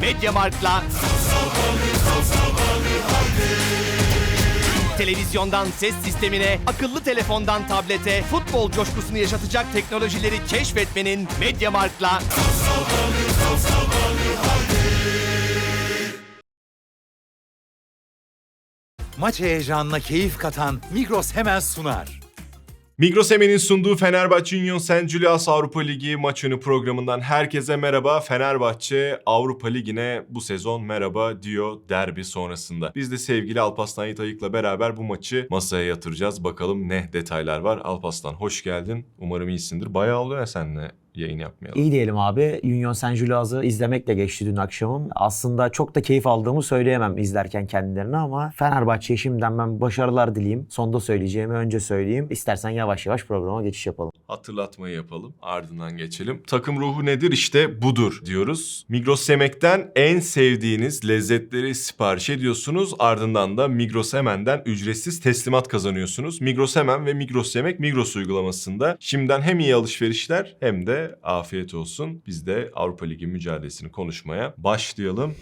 Mediamarkt'la Televizyondan ses sistemine, akıllı telefondan tablete, futbol coşkusunu yaşatacak teknolojileri keşfetmenin Mediamarkt'la Maç heyecanına keyif katan Migros hemen sunar. Migros Emen'in sunduğu Fenerbahçe Union St. Julius Avrupa Ligi maç önü programından herkese merhaba. Fenerbahçe Avrupa Ligi'ne bu sezon merhaba diyor derbi sonrasında. Biz de sevgili Alpaslan Yitayık'la beraber bu maçı masaya yatıracağız. Bakalım ne detaylar var. Alpaslan hoş geldin. Umarım iyisindir. Bayağı oluyor ya seninle yayın yapmayalım. İyi diyelim abi. Union Saint Julius'ı izlemekle geçti dün akşamım. Aslında çok da keyif aldığımı söyleyemem izlerken kendilerini ama Fenerbahçe'ye şimdiden ben başarılar dileyeyim. Sonda söyleyeceğimi önce söyleyeyim. İstersen yavaş yavaş programa geçiş yapalım. Hatırlatmayı yapalım. Ardından geçelim. Takım ruhu nedir? İşte budur diyoruz. Migros Yemek'ten en sevdiğiniz lezzetleri sipariş ediyorsunuz. Ardından da Migros Hemen'den ücretsiz teslimat kazanıyorsunuz. Migros Hemen ve Migros Yemek Migros uygulamasında. Şimdiden hem iyi alışverişler hem de afiyet olsun. Biz de Avrupa Ligi mücadelesini konuşmaya başlayalım.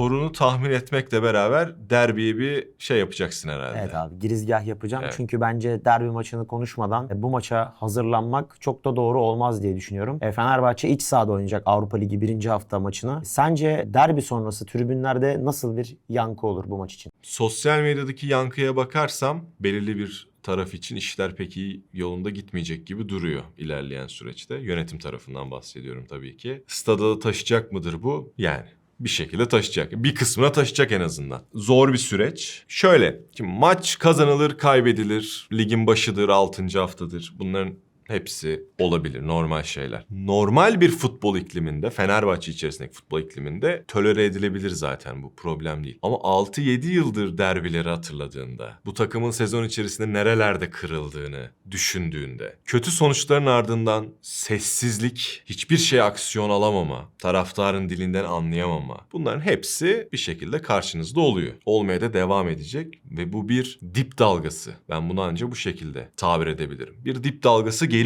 Sorunu tahmin etmekle beraber derbiye bir şey yapacaksın herhalde. Evet abi girizgah yapacağım. Evet. Çünkü bence derbi maçını konuşmadan e, bu maça hazırlanmak çok da doğru olmaz diye düşünüyorum. E, Fenerbahçe iç sahada oynayacak Avrupa Ligi birinci hafta maçını. Sence derbi sonrası tribünlerde nasıl bir yankı olur bu maç için? Sosyal medyadaki yankıya bakarsam belirli bir taraf için işler pek iyi yolunda gitmeyecek gibi duruyor ilerleyen süreçte. Yönetim tarafından bahsediyorum tabii ki. Stada da taşıyacak mıdır bu? Yani bir şekilde taşıyacak. Bir kısmına taşıyacak en azından. Zor bir süreç. Şöyle, şimdi maç kazanılır, kaybedilir. Ligin başıdır, 6. haftadır. Bunların Hepsi olabilir normal şeyler. Normal bir futbol ikliminde, Fenerbahçe içerisindeki futbol ikliminde tolere edilebilir zaten bu problem değil. Ama 6-7 yıldır derbileri hatırladığında, bu takımın sezon içerisinde nerelerde kırıldığını düşündüğünde, kötü sonuçların ardından sessizlik, hiçbir şey aksiyon alamama, taraftarın dilinden anlayamama. Bunların hepsi bir şekilde karşınızda oluyor. Olmaya da devam edecek ve bu bir dip dalgası. Ben bunu ancak bu şekilde tabir edebilirim. Bir dip dalgası geliyor.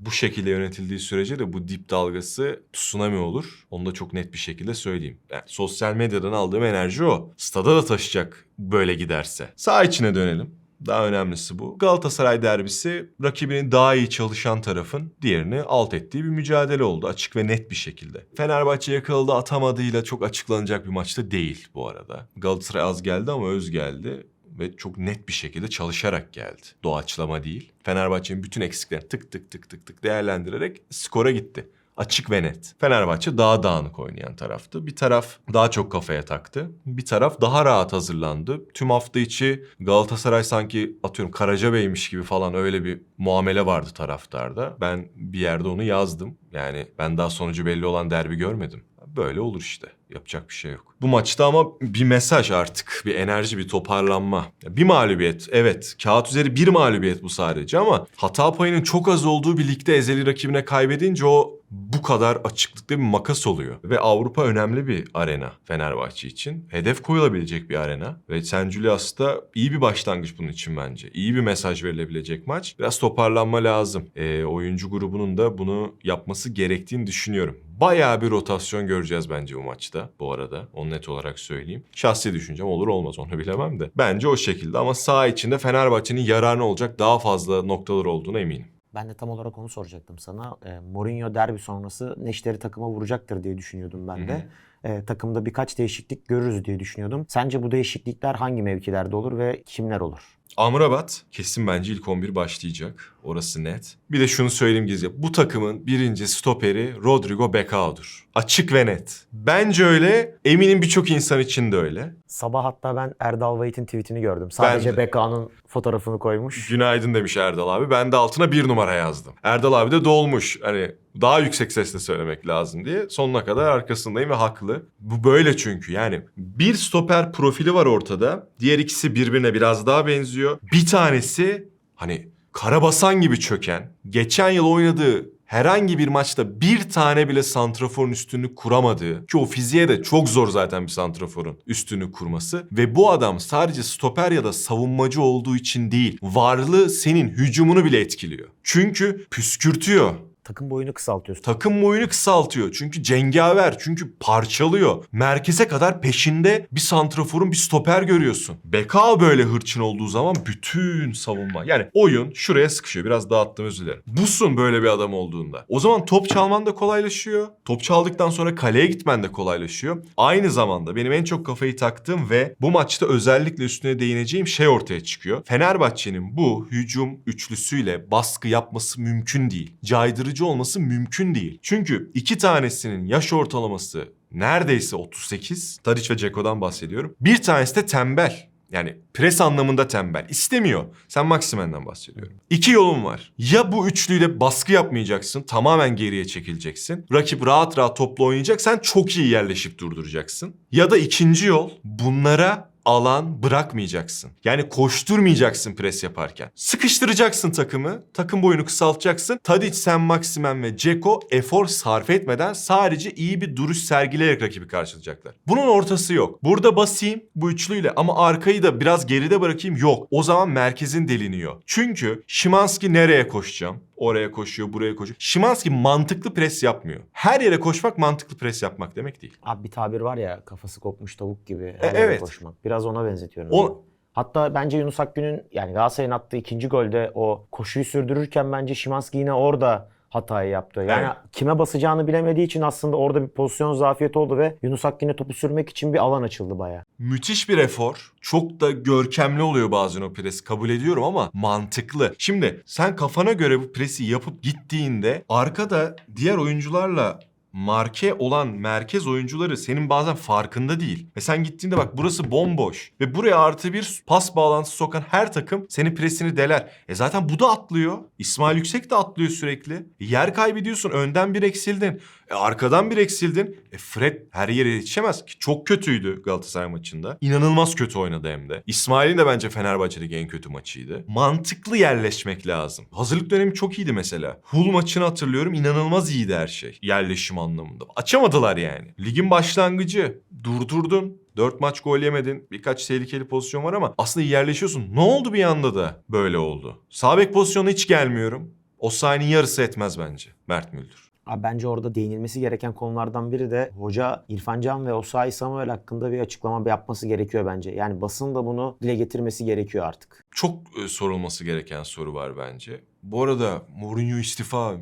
Bu şekilde yönetildiği sürece de bu dip dalgası tsunami olur. Onu da çok net bir şekilde söyleyeyim. Yani sosyal medyadan aldığım enerji o. Stada da taşıyacak böyle giderse. Sağ içine dönelim. Daha önemlisi bu. Galatasaray derbisi rakibinin daha iyi çalışan tarafın diğerini alt ettiği bir mücadele oldu açık ve net bir şekilde. Fenerbahçe yakaladı atamadığıyla çok açıklanacak bir maçta değil bu arada. Galatasaray az geldi ama öz geldi ve çok net bir şekilde çalışarak geldi. Doğaçlama değil. Fenerbahçe'nin bütün eksiklerini tık tık tık tık tık değerlendirerek skora gitti. Açık ve net. Fenerbahçe daha dağınık oynayan taraftı. Bir taraf daha çok kafaya taktı. Bir taraf daha rahat hazırlandı. Tüm hafta içi Galatasaray sanki atıyorum Karacabey'miş gibi falan öyle bir muamele vardı taraftarda. Ben bir yerde onu yazdım. Yani ben daha sonucu belli olan derbi görmedim. Böyle olur işte. Yapacak bir şey yok. Bu maçta ama bir mesaj artık. Bir enerji, bir toparlanma. Bir mağlubiyet. Evet. Kağıt üzeri bir mağlubiyet bu sadece ama hata payının çok az olduğu bir ligde ezeli rakibine kaybedince o bu kadar açıklıkta bir makas oluyor. Ve Avrupa önemli bir arena Fenerbahçe için. Hedef koyulabilecek bir arena. Ve St. Julius'ta iyi bir başlangıç bunun için bence. İyi bir mesaj verilebilecek maç. Biraz toparlanma lazım. Ee, oyuncu grubunun da bunu yapması gerektiğini düşünüyorum. Bayağı bir rotasyon göreceğiz bence bu maçta bu arada. Onu net olarak söyleyeyim. Şahsi düşüncem olur olmaz onu bilemem de. Bence o şekilde ama saha içinde Fenerbahçe'nin yararına olacak daha fazla noktalar olduğuna eminim. Ben de tam olarak onu soracaktım sana. E, Mourinho derbi sonrası neşteri takıma vuracaktır diye düşünüyordum ben de. E, takımda birkaç değişiklik görürüz diye düşünüyordum. Sence bu değişiklikler hangi mevkilerde olur ve kimler olur? Amrabat kesin bence ilk 11 başlayacak. Orası net. Bir de şunu söyleyeyim gizli. Bu takımın birinci stoperi Rodrigo Becao'dur. Açık ve net. Bence öyle. Eminim birçok insan için de öyle. Sabah hatta ben Erdal Vahit'in tweetini gördüm. Sadece de. Beka'nın fotoğrafını koymuş. Günaydın demiş Erdal abi. Ben de altına bir numara yazdım. Erdal abi de dolmuş. Hani daha yüksek sesle söylemek lazım diye. Sonuna kadar arkasındayım ve haklı. Bu böyle çünkü. Yani bir stoper profili var ortada. Diğer ikisi birbirine biraz daha benziyor. Bir tanesi hani karabasan gibi çöken, geçen yıl oynadığı herhangi bir maçta bir tane bile santraforun üstünü kuramadığı ki o fiziğe de çok zor zaten bir santraforun üstünü kurması ve bu adam sadece stoper ya da savunmacı olduğu için değil varlığı senin hücumunu bile etkiliyor. Çünkü püskürtüyor. Takım boyunu kısaltıyorsun. Takım boyunu kısaltıyor. Çünkü cengaver. Çünkü parçalıyor. Merkeze kadar peşinde bir santraforun bir stoper görüyorsun. Beka böyle hırçın olduğu zaman bütün savunma. Yani oyun şuraya sıkışıyor. Biraz dağıttım özür dilerim. Busun böyle bir adam olduğunda. O zaman top çalman da kolaylaşıyor. Top çaldıktan sonra kaleye gitmen de kolaylaşıyor. Aynı zamanda benim en çok kafayı taktığım ve bu maçta özellikle üstüne değineceğim şey ortaya çıkıyor. Fenerbahçe'nin bu hücum üçlüsüyle baskı yapması mümkün değil. Caydırıcı olması mümkün değil. Çünkü iki tanesinin yaş ortalaması neredeyse 38. Tadic ve Ceko'dan bahsediyorum. Bir tanesi de tembel. Yani pres anlamında tembel. İstemiyor. Sen Maximen'den bahsediyorum. İki yolun var. Ya bu üçlüyle baskı yapmayacaksın. Tamamen geriye çekileceksin. Rakip rahat rahat topla oynayacak. Sen çok iyi yerleşip durduracaksın. Ya da ikinci yol bunlara alan bırakmayacaksın. Yani koşturmayacaksın pres yaparken. Sıkıştıracaksın takımı. Takım boyunu kısaltacaksın. Tadic, Sen Maximen ve Ceko efor sarf etmeden sadece iyi bir duruş sergileyerek rakibi karşılayacaklar. Bunun ortası yok. Burada basayım bu üçlüyle ama arkayı da biraz geride bırakayım yok. O zaman merkezin deliniyor. Çünkü Şimanski nereye koşacağım? Oraya koşuyor, buraya koşuyor. Şimanski mantıklı pres yapmıyor. Her yere koşmak mantıklı pres yapmak demek değil. Abi bir tabir var ya kafası kopmuş tavuk gibi her E, yere evet. koşmak. Biraz ona benzetiyorum. O-. Hatta bence Yunus Akgün'ün yani Galatasaray'ın attığı ikinci golde o koşuyu sürdürürken bence Şimanski yine orada hatayı yaptı. Yani Evet. kime basacağını bilemediği için aslında orada bir pozisyon zafiyeti oldu ve Yunus Akgün'e topu sürmek için bir alan açıldı bayağı. Müthiş bir efor. Çok da görkemli oluyor bazen o pres. Kabul ediyorum ama mantıklı. Şimdi sen kafana göre bu presi yapıp gittiğinde arkada diğer oyuncularla marke olan merkez oyuncuları senin bazen farkında değil. Ve sen gittiğinde bak burası bomboş. Ve buraya artı bir pas bağlantısı sokan her takım senin presini deler. E zaten bu da atlıyor. İsmail Yüksek de atlıyor sürekli. E yer kaybediyorsun. Önden bir eksildin. E arkadan bir eksildin. E Fred her yere yetişemez ki. Çok kötüydü Galatasaray maçında. İnanılmaz kötü oynadı hem de. İsmail'in de bence Fenerbahçe'deki en kötü maçıydı. Mantıklı yerleşmek lazım. Hazırlık dönemi çok iyiydi mesela. Hull maçını hatırlıyorum. İnanılmaz iyiydi her şey. Yerleşim anlamında. Açamadılar yani. Ligin başlangıcı. Durdurdun. Dört maç gol yemedin. Birkaç tehlikeli pozisyon var ama aslında yerleşiyorsun. Ne oldu bir anda da böyle oldu? Sağ bek pozisyonuna hiç gelmiyorum. O sahnenin yarısı etmez bence Mert Müldür. Abi bence orada değinilmesi gereken konulardan biri de hoca İrfan Can ve Osayi Samuel hakkında bir açıklama yapması gerekiyor bence. Yani basın da bunu dile getirmesi gerekiyor artık. Çok e, sorulması gereken soru var bence. Bu arada Mourinho istifa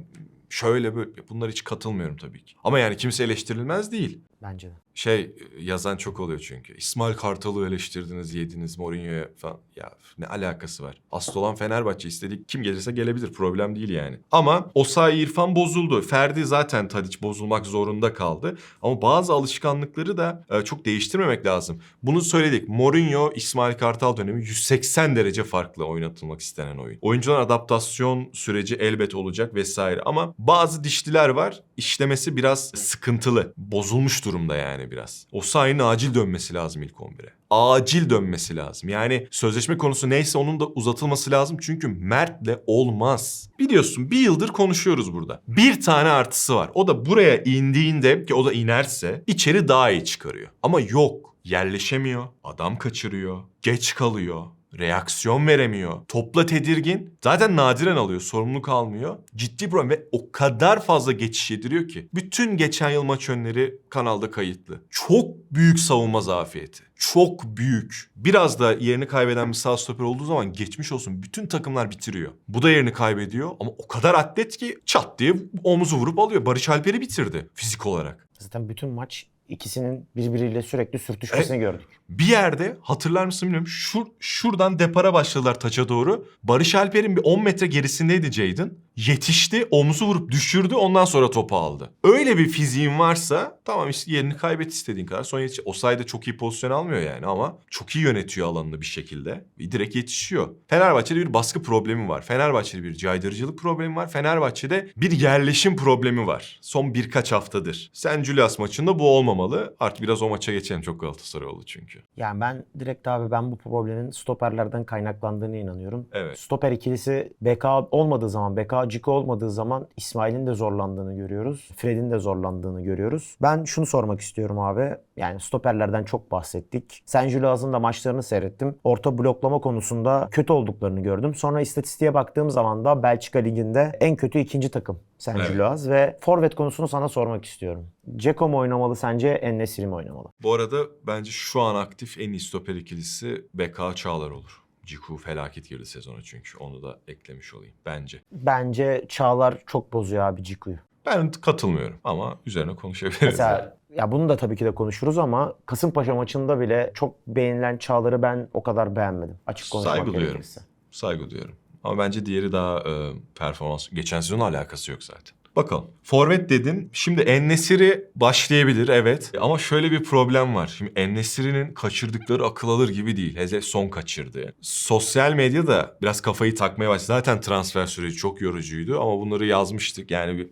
şöyle böyle bunlar hiç katılmıyorum tabii ki. Ama yani kimse eleştirilmez değil. Bence de. Şey e, yazan çok oluyor çünkü. İsmail Kartal'ı eleştirdiniz, yediniz Mourinho'ya falan. Ya ne alakası var? Asıl olan Fenerbahçe istedik. Kim gelirse gelebilir. Problem değil yani. Ama Osayi İrfan bozuldu. Ferdi zaten Tadiç bozulmak zorunda kaldı. Ama bazı alışkanlıkları da e, çok değiştirmemek lazım. Bunu söyledik. Mourinho, İsmail Kartal dönemi 180 derece farklı oynatılmak istenen oyun. Oyuncuların adaptasyon süreci elbet olacak vesaire. Ama bazı dişliler var. İşlemesi biraz sıkıntılı. Bozulmuş durumda yani biraz. Osayi'nin acil dönmesi lazım ilk 11'e. Acil dönmesi lazım. Yani sözleşme konusu neyse onun da uzatılması lazım. Çünkü Mert'le olmaz. Biliyorsun bir yıldır konuşuyoruz burada. Bir tane artısı var. O da buraya indiğinde ki o da inerse içeri daha iyi çıkarıyor. Ama yok. Yerleşemiyor. Adam kaçırıyor. Geç kalıyor. Reaksiyon veremiyor. Topla tedirgin. Zaten nadiren alıyor. Sorumluluk almıyor. Ciddi problem ve o kadar fazla geçiş yediriyor ki. Bütün geçen yıl maç önleri kanalda kayıtlı. Çok büyük savunma zafiyeti. Çok büyük. Biraz da yerini kaybeden bir sağ stoper olduğu zaman geçmiş olsun. Bütün takımlar bitiriyor. Bu da yerini kaybediyor ama o kadar atlet ki çat diye omuzu vurup alıyor. Barış Alper'i bitirdi fizik olarak. Zaten bütün maç ikisinin birbiriyle sürekli sürtüşmesini gördük. Bir yerde hatırlar mısın bilmiyorum. Şur, şuradan depara başladılar taça doğru. Barış Alper'in bir 10 metre gerisindeydi Jadon. Yetişti, omzu vurup düşürdü ondan sonra topu aldı. Öyle bir fiziğin varsa tamam işte yerini kaybet istediğin kadar. Sonra yetiş. O sayede çok iyi pozisyon almıyor yani ama çok iyi yönetiyor alanını bir şekilde. Direkt yetişiyor. Fenerbahçe'de bir baskı problemi var. Fenerbahçe'de bir caydırıcılık problemi var. Fenerbahçe'de bir yerleşim problemi var. Son birkaç haftadır. Sen Julius maçında bu olmamalı. Artık biraz o maça geçelim. Çok Galatasaray oldu çünkü. Yani ben direkt abi ben bu problemin stoperlerden kaynaklandığını inanıyorum. Evet. Stoper ikilisi BK olmadığı zaman, BK Ciko olmadığı zaman İsmail'in de zorlandığını görüyoruz. Fred'in de zorlandığını görüyoruz. Ben şunu sormak istiyorum abi. Yani stoperlerden çok bahsettik. Sen Julaz'ın da maçlarını seyrettim. Orta bloklama konusunda kötü olduklarını gördüm. Sonra istatistiğe baktığım zaman da Belçika Ligi'nde en kötü ikinci takım Sen Evet. Julaz ve forvet konusunu sana sormak istiyorum. Ceko mu oynamalı sence, En-Nesyri mi oynamalı? Bu arada bence şu an aktif en iyi stoper ikilisi BK Çağlar olur. Ciku felaket girdi sezona çünkü. Onu da eklemiş olayım bence. Bence Çağlar çok bozuyor abi Ciku'yu. Ben katılmıyorum ama üzerine konuşabiliriz. yani. Mesela ya bunu da tabii ki de konuşuruz ama Kasımpaşa maçında bile çok beğenilen Çağlar'ı ben o kadar beğenmedim. Açık konuşmak Saygı duyuyorum. gerekirse. Saygı duyuyorum. Ama bence diğeri daha e, performans. Geçen sezon alakası yok zaten. Bakalım. Forvet dedin. Şimdi Ennesiri başlayabilir evet. Ama şöyle bir problem var. Şimdi Ennesiri'nin kaçırdıkları akıl alır gibi değil. Hele son kaçırdı. Sosyal medyada biraz kafayı takmaya başladı. Zaten transfer süreci çok yorucuydu ama bunları yazmıştık. Yani bir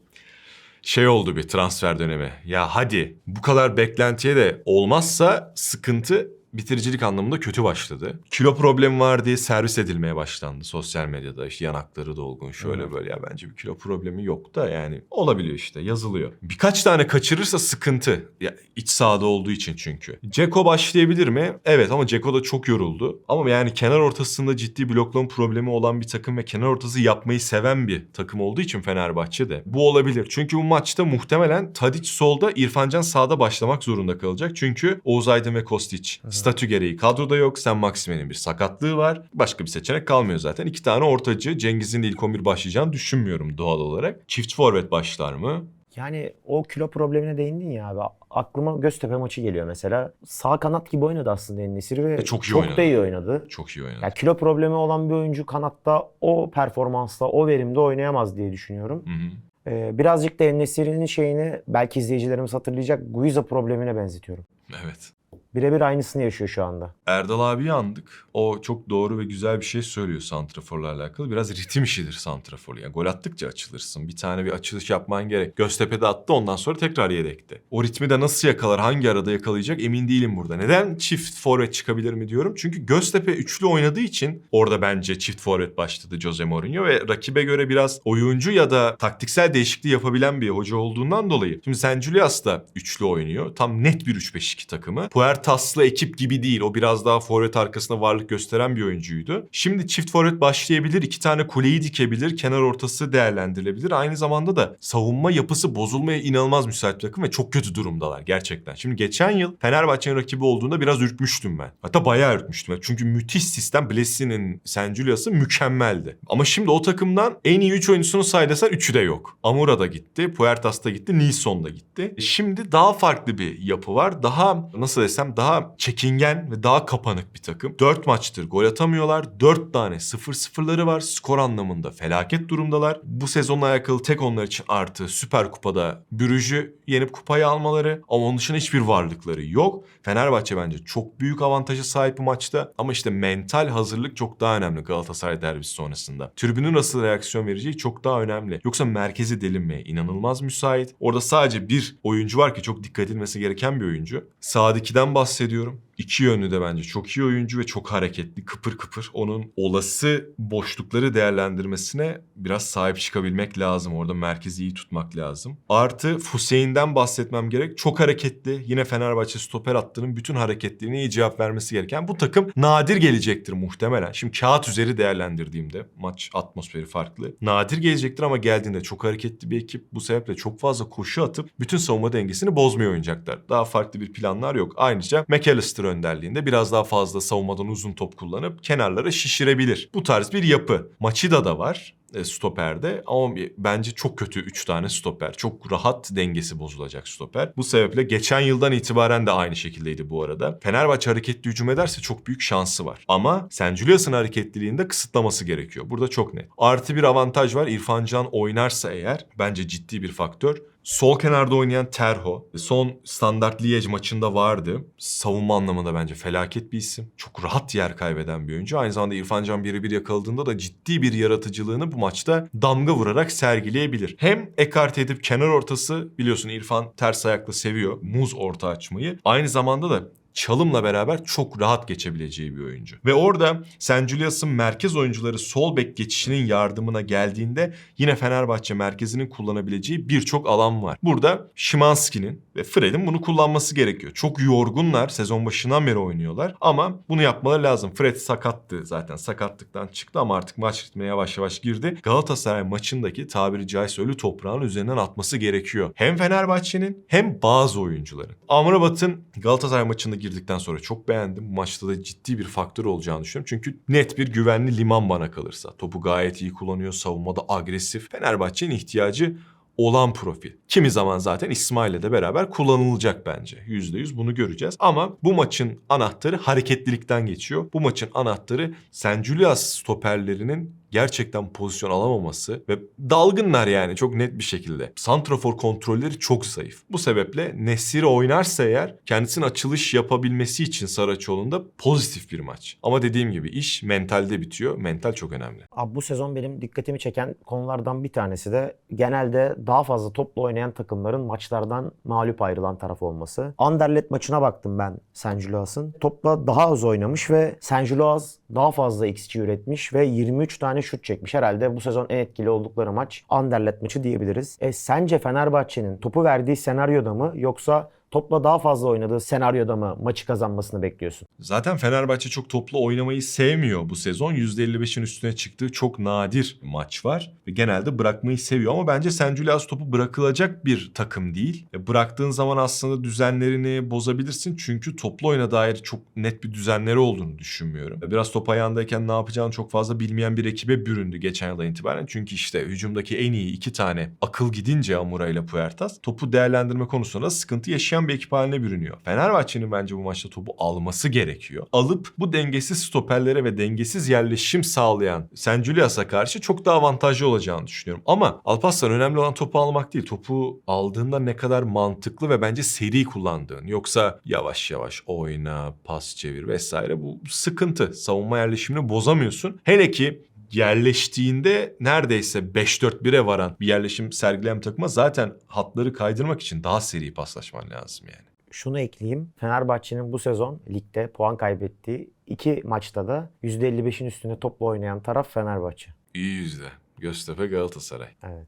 şey oldu bir transfer dönemi. Ya hadi bu kadar beklentiye de olmazsa sıkıntı bitiricilik anlamında kötü başladı. Kilo problemi var diye servis edilmeye başlandı sosyal medyada. İşte yanakları dolgun şöyle böyle ya bence bir kilo problemi yok da yani olabiliyor işte yazılıyor. Birkaç tane kaçırırsa sıkıntı. Ya iç sahada olduğu için çünkü. Ceko başlayabilir mi? Evet ama Ceko da çok yoruldu. Ama yani kenar ortasında ciddi bloklama problemi olan bir takım ve kenar ortası yapmayı seven bir takım olduğu için Fenerbahçe'de bu olabilir. Çünkü bu maçta muhtemelen Tadic solda, İrfancan sağda başlamak zorunda kalacak. Çünkü Oğuz Aydın ve Kostić statü gereği kadroda yok. Sen Maksime'nin bir sakatlığı var. Başka bir seçenek kalmıyor zaten. İki tane ortacı. Cengiz'in de ilk 11 başlayacağını düşünmüyorum doğal olarak. Çift forvet başlar mı? Yani o kilo problemine değindin ya abi. Aklıma Göztepe maçı geliyor mesela. Sağ kanat gibi oynadı aslında En-Nesyri ve E, çok iyi çok oynadı. da iyi oynadı. Çok iyi oynadı. Ya kilo problemi olan bir oyuncu kanatta o performansla, o verimde oynayamaz diye düşünüyorum. Hı hı. Ee, birazcık da En-Nesyri'nin şeyini belki izleyicilerimiz hatırlayacak Guiza problemine benzetiyorum. Evet. Birebir aynısını yaşıyor şu anda. Erdal abiyi andık. O çok doğru ve güzel bir şey söylüyor santraforla alakalı. Biraz ritim işidir santrafor. Yani gol attıkça açılırsın. Bir tane bir açılış yapman gerek. Göztepe'de attı ondan sonra tekrar yedekte. O ritmi de nasıl yakalar, hangi arada yakalayacak emin değilim burada. Neden çift forvet çıkabilir mi diyorum. Çünkü Göztepe üçlü oynadığı için orada bence çift forvet başladı Jose Mourinho ve rakibe göre biraz oyuncu ya da taktiksel değişikliği yapabilen bir hoca olduğundan dolayı. Şimdi Sen Julius da üçlü oynuyor. Tam net bir 3-5-2 takımı. Puertas'lı ekip gibi değil. O biraz daha forvet arkasında varlık gösteren bir oyuncuydu. Şimdi çift forvet başlayabilir. iki tane kuleyi dikebilir. Kenar ortası değerlendirilebilir. Aynı zamanda da savunma yapısı bozulmaya inanılmaz müsait bir takım ve çok kötü durumdalar gerçekten. Şimdi geçen yıl Fenerbahçe'nin rakibi olduğunda biraz ürkmüştüm ben. Hatta bayağı ürkmüştüm. Çünkü müthiş sistem. Blessi'nin, Sen Julius'ı mükemmeldi. Ama şimdi o takımdan en iyi 3 oyuncusunu saydasan 3'ü de yok. Amura da gitti, Puertas da gitti, Nilsson da gitti. Şimdi daha farklı bir yapı var. Daha nasıl desem daha çekingen ve daha kapanık bir takım. 4 maçtır gol atamıyorlar. 4 tane 0-0'ları var. Skor anlamında felaket durumdalar. Bu sezonla alakalı tek onlar için artı Süper Kupa'da Brüj'ü yenip kupayı almaları ama onun dışında hiçbir varlıkları yok. Fenerbahçe bence çok büyük avantaja sahip bu maçta ama işte mental hazırlık çok daha önemli Galatasaray derbisi sonrasında. Tribünün nasıl reaksiyon vereceği çok daha önemli. Yoksa merkezi delinmeye inanılmaz müsait. Orada sadece bir oyuncu var ki çok dikkat edilmesi gereken bir oyuncu. Sağdaki'den bahsediyorum. İki yönlü de bence çok iyi oyuncu ve çok hareketli, kıpır kıpır. Onun olası boşlukları değerlendirmesine biraz sahip çıkabilmek lazım. Orada merkezi iyi tutmak lazım. Artı Hüseyin'den bahsetmem gerek. Çok hareketli. Yine Fenerbahçe stoper hattının bütün hareketlerine iyi cevap vermesi gereken. Bu takım nadir gelecektir muhtemelen. Şimdi kağıt üzeri değerlendirdiğimde maç atmosferi farklı. Nadir gelecektir ama geldiğinde çok hareketli bir ekip. Bu sebeple çok fazla koşu atıp bütün savunma dengesini bozmaya oynayacaklar. Daha farklı bir planlar yok. Ayrıca McAllister önderliğinde biraz daha fazla savunmadan uzun top kullanıp kenarlara şişirebilir. Bu tarz bir yapı. Maçida da var stoperde ama bence çok kötü 3 tane stoper. Çok rahat dengesi bozulacak stoper. Bu sebeple geçen yıldan itibaren de aynı şekildeydi bu arada. Fenerbahçe hareketli hücum ederse çok büyük şansı var. Ama Sen Julius'ın hareketliliğinde kısıtlaması gerekiyor. Burada çok net. Artı bir avantaj var. İrfan Can oynarsa eğer bence ciddi bir faktör. Sol kenarda oynayan Terho. Son standart Liège maçında vardı. Savunma anlamında bence felaket bir isim. Çok rahat yer kaybeden bir oyuncu. Aynı zamanda İrfan Can birebir yakaladığında da ciddi bir yaratıcılığını bu maçta damga vurarak sergileyebilir. Hem ekart edip kenar ortası biliyorsun İrfan ters ayakla seviyor. Muz orta açmayı. Aynı zamanda da çalımla beraber çok rahat geçebileceği bir oyuncu. Ve orada Sen Julius'ın merkez oyuncuları sol bek geçişinin yardımına geldiğinde yine Fenerbahçe merkezinin kullanabileceği birçok alan var. Burada Şimanski'nin ve Fred'in bunu kullanması gerekiyor. Çok yorgunlar. Sezon başından beri oynuyorlar. Ama bunu yapmaları lazım. Fred sakattı zaten. Sakatlıktan çıktı ama artık maç ritmine yavaş yavaş girdi. Galatasaray maçındaki tabiri caizse ölü toprağın üzerinden atması gerekiyor. Hem Fenerbahçe'nin hem bazı oyuncuların. Amrabat'ın Galatasaray maçında girdikten sonra çok beğendim. Maçta da ciddi bir faktör olacağını düşünüyorum. Çünkü net bir güvenli liman bana kalırsa. Topu gayet iyi kullanıyor. Savunmada agresif. Fenerbahçe'nin ihtiyacı olan profil. Kimi zaman zaten İsmail'le de beraber kullanılacak bence. %100 bunu göreceğiz. Ama bu maçın anahtarı hareketlilikten geçiyor. Bu maçın anahtarı Sen Julius stoperlerinin gerçekten pozisyon alamaması ve dalgınlar yani çok net bir şekilde. Santrafor kontrolleri çok zayıf. Bu sebeple Nesir oynarsa eğer kendisinin açılış yapabilmesi için Saraçoğlu'nda pozitif bir maç. Ama dediğim gibi iş mentalde bitiyor. Mental çok önemli. Abi bu sezon benim dikkatimi çeken konulardan bir tanesi de genelde daha fazla topla oynayan takımların maçlardan mağlup ayrılan taraf olması. Anderlet maçına baktım ben San Julius'ın. Topla daha az oynamış ve San Julius daha fazla XG üretmiş ve 23 tane şut çekmiş. Herhalde bu sezon en etkili oldukları maç Anderlet maçı diyebiliriz. E sence Fenerbahçe'nin topu verdiği senaryoda mı yoksa topla daha fazla oynadığı senaryoda mı maçı kazanmasını bekliyorsun? Zaten Fenerbahçe çok toplu oynamayı sevmiyor bu sezon. %55'in üstüne çıktığı çok nadir maç var. Ve genelde bırakmayı seviyor ama bence Sen Julius topu bırakılacak bir takım değil. E, Bıraktığın zaman aslında düzenlerini bozabilirsin. Çünkü toplu oyuna dair çok net bir düzenleri olduğunu düşünmüyorum. E, Biraz top ayağındayken ne yapacağını çok fazla bilmeyen bir ekibe büründü geçen yıldan itibaren. Çünkü işte hücumdaki en iyi iki tane akıl gidince Amura ile Puertas topu değerlendirme konusunda sıkıntı yaşayan bir ekip haline bürünüyor. Fenerbahçe'nin bence bu maçta topu alması gerekiyor. Alıp bu dengesiz stoperlere ve dengesiz yerleşim sağlayan Sen Julius'a karşı çok daha avantajlı olacağını düşünüyorum. Ama Alparslan önemli olan topu almak değil. Topu aldığında ne kadar mantıklı ve bence seri kullandığın. Yoksa yavaş yavaş oyna, pas çevir vesaire bu sıkıntı. Savunma yerleşimini bozamıyorsun. Hele ki yerleştiğinde neredeyse 5-4-1'e varan bir yerleşim sergileyen takıma zaten hatları kaydırmak için daha seri paslaşman lazım yani. Şunu ekleyeyim. Fenerbahçe'nin bu sezon ligde puan kaybettiği iki maçta da %55'in üstünde topla oynayan taraf Fenerbahçe. İyi yüzde. Göztepe Galatasaray. Evet.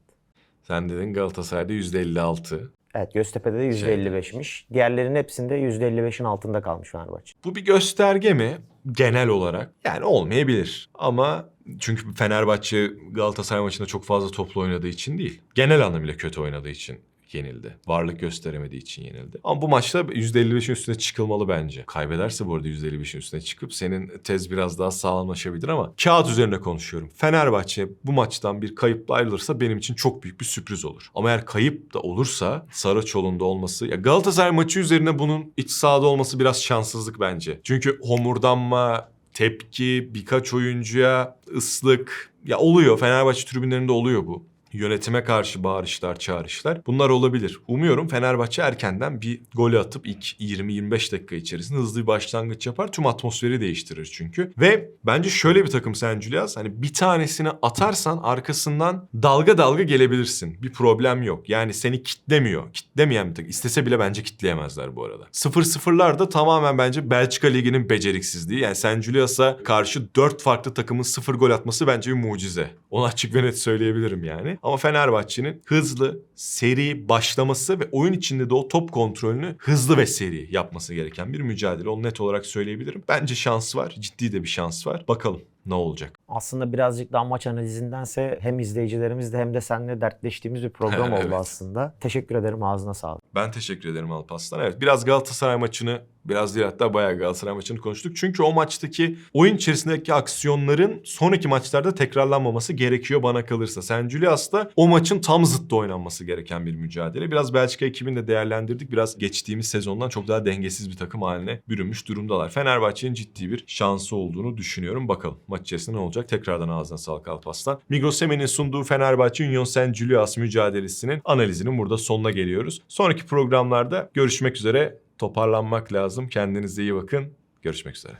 Sen dedin Galatasaray'da %56. Evet Göztepe'de de %55'miş. Diğerlerinin hepsinde %55'in altında kalmış Fenerbahçe. Bu bir gösterge mi genel olarak? Yani olmayabilir. Ama çünkü Fenerbahçe Galatasaray maçında çok fazla toplu oynadığı için değil. Genel anlamıyla kötü oynadığı için yenildi. Varlık gösteremediği için yenildi. Ama bu maçta %55'in üstüne çıkılmalı bence. Kaybederse bu arada %55'in üstüne çıkıp senin tez biraz daha sağlamlaşabilir ama kağıt üzerine konuşuyorum. Fenerbahçe bu maçtan bir kayıpla ayrılırsa benim için çok büyük bir sürpriz olur. Ama eğer kayıp da olursa Saraçoğlu'nda olması ya Galatasaray maçı üzerine bunun iç sahada olması biraz şanssızlık bence. Çünkü homurdanma, tepki, birkaç oyuncuya ıslık ya oluyor. Fenerbahçe tribünlerinde oluyor bu. Yönetime karşı bağırışlar, çağrışlar. Bunlar olabilir. Umuyorum Fenerbahçe erkenden bir golü atıp ilk 20-25 dakika içerisinde hızlı bir başlangıç yapar. Tüm atmosferi değiştirir çünkü. Ve bence şöyle bir takım Sen Julius. Hani bir tanesini atarsan arkasından dalga dalga gelebilirsin. Bir problem yok. Yani seni kitlemiyor. Kitlemeyen bir takım. İstese bile bence kitleyemezler bu arada. 0-0'lar da tamamen bence Belçika Ligi'nin beceriksizliği. Yani Sen Julius'a karşı 4 farklı takımın 0 gol atması bence bir mucize. Onu açık ve net söyleyebilirim yani. Ama Fenerbahçe'nin hızlı, seri başlaması ve oyun içinde de o top kontrolünü hızlı ve seri yapması gereken bir mücadele. Onu net olarak söyleyebilirim. Bence şans var. Ciddi de bir şans var. Bakalım ne olacak. Aslında birazcık daha maç analizindense hem izleyicilerimizle hem de seninle dertleştiğimiz bir program oldu Evet. aslında. Teşekkür ederim ağzına sağlık. Ben teşekkür ederim Alparslan. Evet biraz Galatasaray maçını biraz değil hatta bayağı Galatasaray maçını konuştuk. Çünkü o maçtaki oyun içerisindeki aksiyonların sonraki maçlarda tekrarlanmaması gerekiyor bana kalırsa. Sen Julius'ta o maçın tam zıttı oynanması gereken bir mücadele. Biraz Belçika ekibini de değerlendirdik. Biraz geçtiğimiz sezondan çok daha dengesiz bir takım haline bürünmüş durumdalar. Fenerbahçe'nin ciddi bir şansı olduğunu düşünüyorum. Bakalım maç içerisinde ne olacak? Tekrardan ağzına sağlık Alparslan. Migros Semen'in sunduğu Fenerbahçe Union Saint Julius mücadelesinin analizinin burada sonuna geliyoruz. Sonraki programlarda görüşmek üzere. Toparlanmak lazım. Kendinize iyi bakın. Görüşmek üzere.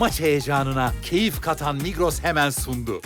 Maç heyecanına keyif katan Migros hemen sundu.